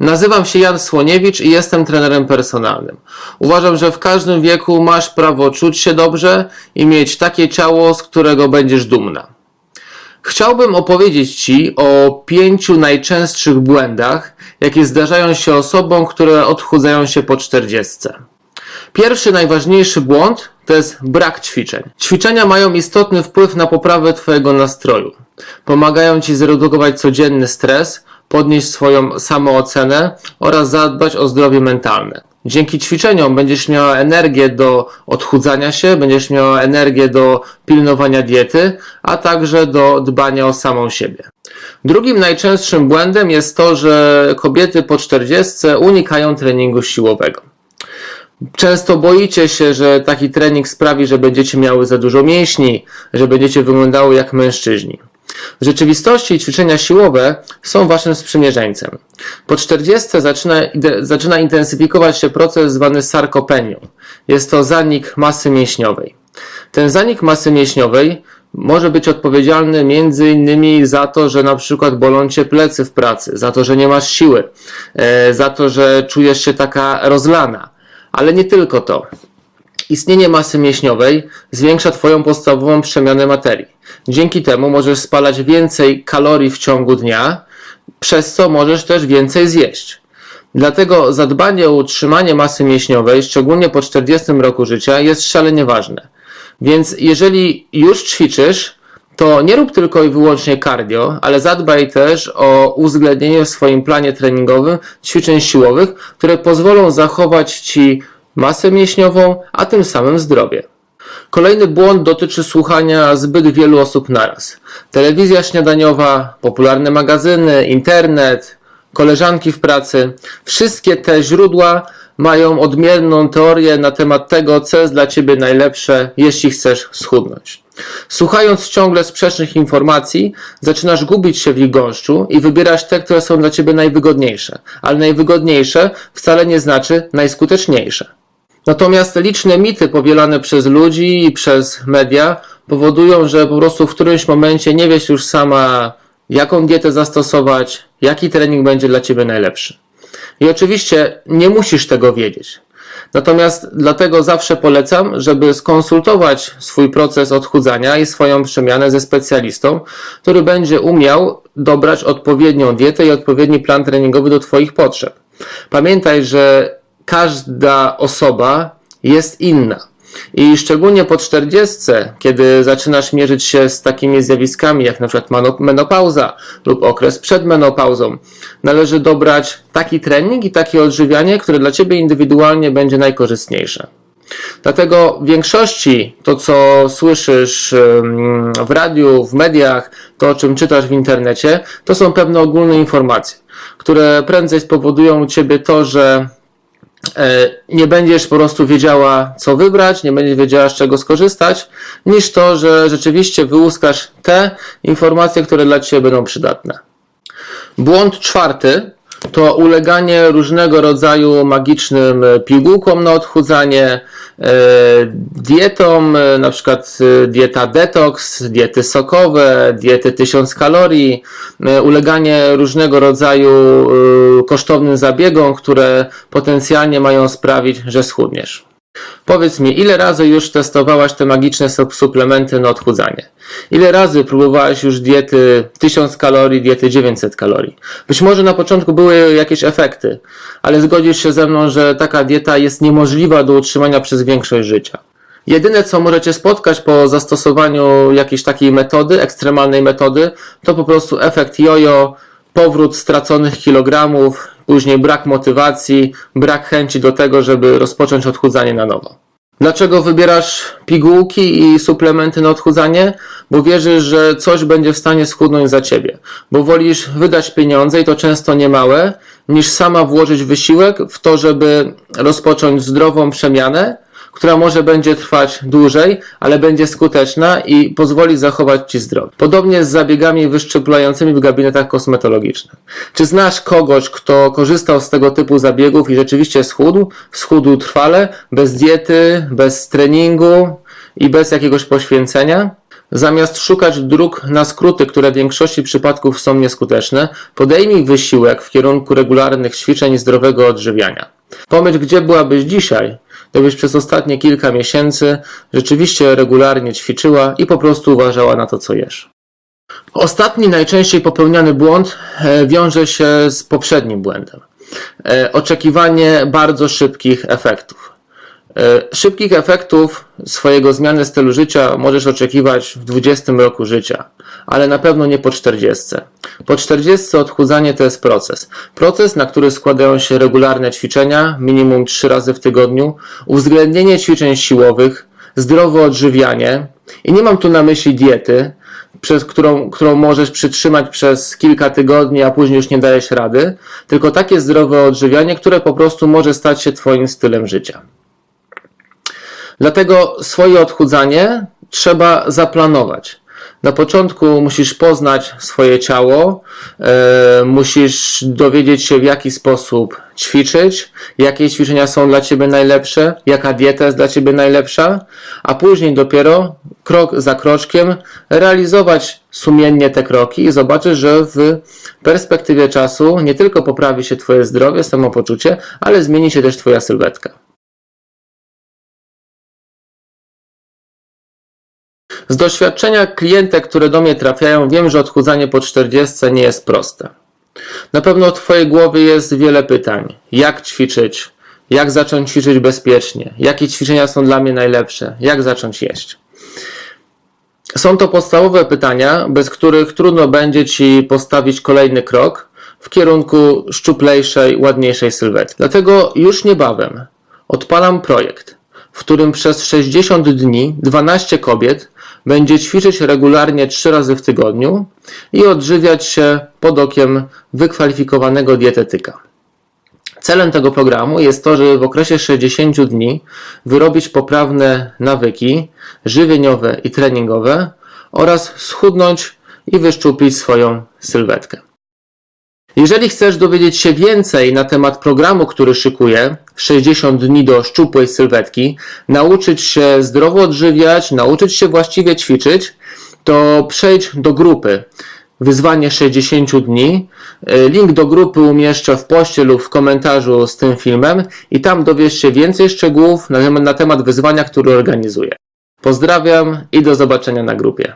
Nazywam się Jan Słoniewicz i jestem trenerem personalnym. Uważam, że w każdym wieku masz prawo czuć się dobrze i mieć takie ciało, z którego będziesz dumna. Chciałbym opowiedzieć Ci o pięciu najczęstszych błędach, jakie zdarzają się osobom, które odchudzają się po 40. Pierwszy, najważniejszy błąd to jest brak ćwiczeń. Ćwiczenia mają istotny wpływ na poprawę Twojego nastroju. Pomagają Ci zredukować codzienny stres, podnieść swoją samoocenę oraz zadbać o zdrowie mentalne. Dzięki ćwiczeniom będziesz miała energię do odchudzania się, będziesz miała energię do pilnowania diety, a także do dbania o samą siebie. Drugim najczęstszym błędem jest to, że kobiety po 40 unikają treningu siłowego. Często boicie się, że taki trening sprawi, że będziecie miały za dużo mięśni, że będziecie wyglądały jak mężczyźni. W rzeczywistości ćwiczenia siłowe są waszym sprzymierzeńcem. Po 40 zaczyna, zaczyna intensyfikować się proces zwany sarkopenią. Jest to zanik masy mięśniowej. Ten zanik masy mięśniowej może być odpowiedzialny między innymi za to, że na przykład bolą cię plecy w pracy, za to, że nie masz siły, e, za to, że czujesz się taka rozlana. Ale nie tylko to. Istnienie masy mięśniowej zwiększa Twoją podstawową przemianę materii. Dzięki temu możesz spalać więcej kalorii w ciągu dnia, przez co możesz też więcej zjeść. Dlatego zadbanie o utrzymanie masy mięśniowej, szczególnie po 40 roku życia, jest szalenie ważne. Więc jeżeli już ćwiczysz, to nie rób tylko i wyłącznie cardio, ale zadbaj też o uwzględnienie w swoim planie treningowym ćwiczeń siłowych, które pozwolą zachować Ci masę mięśniową, a tym samym zdrowie. Kolejny błąd dotyczy słuchania zbyt wielu osób naraz. Telewizja śniadaniowa, popularne magazyny, internet, koleżanki w pracy. Wszystkie te źródła mają odmienną teorię na temat tego, co jest dla Ciebie najlepsze, jeśli chcesz schudnąć. Słuchając ciągle sprzecznych informacji, zaczynasz gubić się w ich gąszczu i wybierać te, które są dla Ciebie najwygodniejsze. Ale najwygodniejsze wcale nie znaczy najskuteczniejsze. Natomiast liczne mity powielane przez ludzi i przez media powodują, że po prostu w którymś momencie nie wiesz już sama, jaką dietę zastosować, jaki trening będzie dla Ciebie najlepszy. I oczywiście nie musisz tego wiedzieć. Natomiast dlatego zawsze polecam, żeby skonsultować swój proces odchudzania i swoją przemianę ze specjalistą, który będzie umiał dobrać odpowiednią dietę i odpowiedni plan treningowy do Twoich potrzeb. Pamiętaj, że każda osoba jest inna. I szczególnie po 40, kiedy zaczynasz mierzyć się z takimi zjawiskami jak na przykład menopauza lub okres przed menopauzą, należy dobrać taki trening i takie odżywianie, które dla Ciebie indywidualnie będzie najkorzystniejsze. Dlatego w większości to, co słyszysz w radiu, w mediach, to o czym czytasz w internecie, to są pewne ogólne informacje, które prędzej spowodują u Ciebie to, że nie będziesz po prostu wiedziała, co wybrać, nie będziesz wiedziała, z czego skorzystać, niż to, że rzeczywiście wyłuskasz te informacje, które dla Ciebie będą przydatne. Błąd czwarty to uleganie różnego rodzaju magicznym e, pigułkom na odchudzanie, e, dietom, e, na przykład dieta detoks, diety sokowe, diety 1000 kalorii, uleganie różnego rodzaju kosztownym zabiegom, które potencjalnie mają sprawić, że schudniesz. Powiedz mi, ile razy już testowałaś te magiczne sup- suplementy na odchudzanie? Ile razy próbowałaś już diety 1000 kalorii, diety 900 kalorii? Być może na początku były jakieś efekty, ale zgodzisz się ze mną, że taka dieta jest niemożliwa do utrzymania przez większość życia. Jedyne, co możecie spotkać po zastosowaniu jakiejś takiej metody, ekstremalnej metody, to po prostu efekt jojo, powrót straconych kilogramów, później brak motywacji, brak chęci do tego, żeby rozpocząć odchudzanie na nowo. Dlaczego wybierasz pigułki i suplementy na odchudzanie? Bo wierzysz, że coś będzie w stanie schudnąć za ciebie. Bo wolisz wydać pieniądze i to często niemałe, niż sama włożyć wysiłek w to, żeby rozpocząć zdrową przemianę, która może będzie trwać dłużej, ale będzie skuteczna i pozwoli zachować Ci zdrowie. Podobnie z zabiegami wyszczuplającymi w gabinetach kosmetologicznych. Czy znasz kogoś, kto korzystał z tego typu zabiegów i rzeczywiście schudł? Schudł trwale, bez diety, bez treningu i bez jakiegoś poświęcenia? Zamiast szukać dróg na skróty, które w większości przypadków są nieskuteczne, podejmij wysiłek w kierunku regularnych ćwiczeń i zdrowego odżywiania. Pomyśl, gdzie byłabyś dzisiaj, gdybyś przez ostatnie kilka miesięcy rzeczywiście regularnie ćwiczyła i po prostu uważała na to, co jesz. Ostatni najczęściej popełniany błąd e, wiąże się z poprzednim błędem. E, Oczekiwanie bardzo szybkich efektów. E, Szybkich efektów swojego zmiany stylu życia możesz oczekiwać w 20 roku życia, ale na pewno nie po 40. Po 40 odchudzanie to jest proces. Proces, na który składają się regularne ćwiczenia, minimum 3 razy w tygodniu, uwzględnienie ćwiczeń siłowych, zdrowe odżywianie i nie mam tu na myśli diety, przez którą, którą możesz przytrzymać przez kilka tygodni, a później już nie dajesz rady, tylko takie zdrowe odżywianie, które po prostu może stać się Twoim stylem życia. Dlatego swoje odchudzanie trzeba zaplanować. Na początku musisz poznać swoje ciało, e, musisz dowiedzieć się, w jaki sposób ćwiczyć, jakie ćwiczenia są dla ciebie najlepsze, jaka dieta jest dla ciebie najlepsza, a później dopiero krok za kroczkiem realizować sumiennie te kroki i zobaczysz, że w perspektywie czasu nie tylko poprawi się Twoje zdrowie, samopoczucie, ale zmieni się też Twoja sylwetka. Doświadczenia klientek, które do mnie trafiają, wiem, że odchudzanie po 40 nie jest proste. Na pewno w Twojej głowie jest wiele pytań. Jak ćwiczyć? Jak zacząć ćwiczyć bezpiecznie? Jakie ćwiczenia są dla mnie najlepsze? Jak zacząć jeść? Są to podstawowe pytania, bez których trudno będzie Ci postawić kolejny krok w kierunku szczuplejszej, ładniejszej sylwetki. Dlatego już niebawem odpalam projekt, w którym przez 60 dni 12 kobiet będzie ćwiczyć regularnie 3 razy w tygodniu i odżywiać się pod okiem wykwalifikowanego dietetyka. Celem tego programu jest to, żeby w okresie 60 dni wyrobić poprawne nawyki żywieniowe i treningowe oraz schudnąć i wyszczuplić swoją sylwetkę. Jeżeli chcesz dowiedzieć się więcej na temat programu, który szykuję, 60 dni do szczupłej sylwetki, nauczyć się zdrowo odżywiać, nauczyć się właściwie ćwiczyć, to przejdź do grupy Wyzwanie 60 dni. Link do grupy umieszczę w poście lub w komentarzu z tym filmem i tam dowiesz się więcej szczegółów na temat, na temat wyzwania, które organizuję. Pozdrawiam i do zobaczenia na grupie.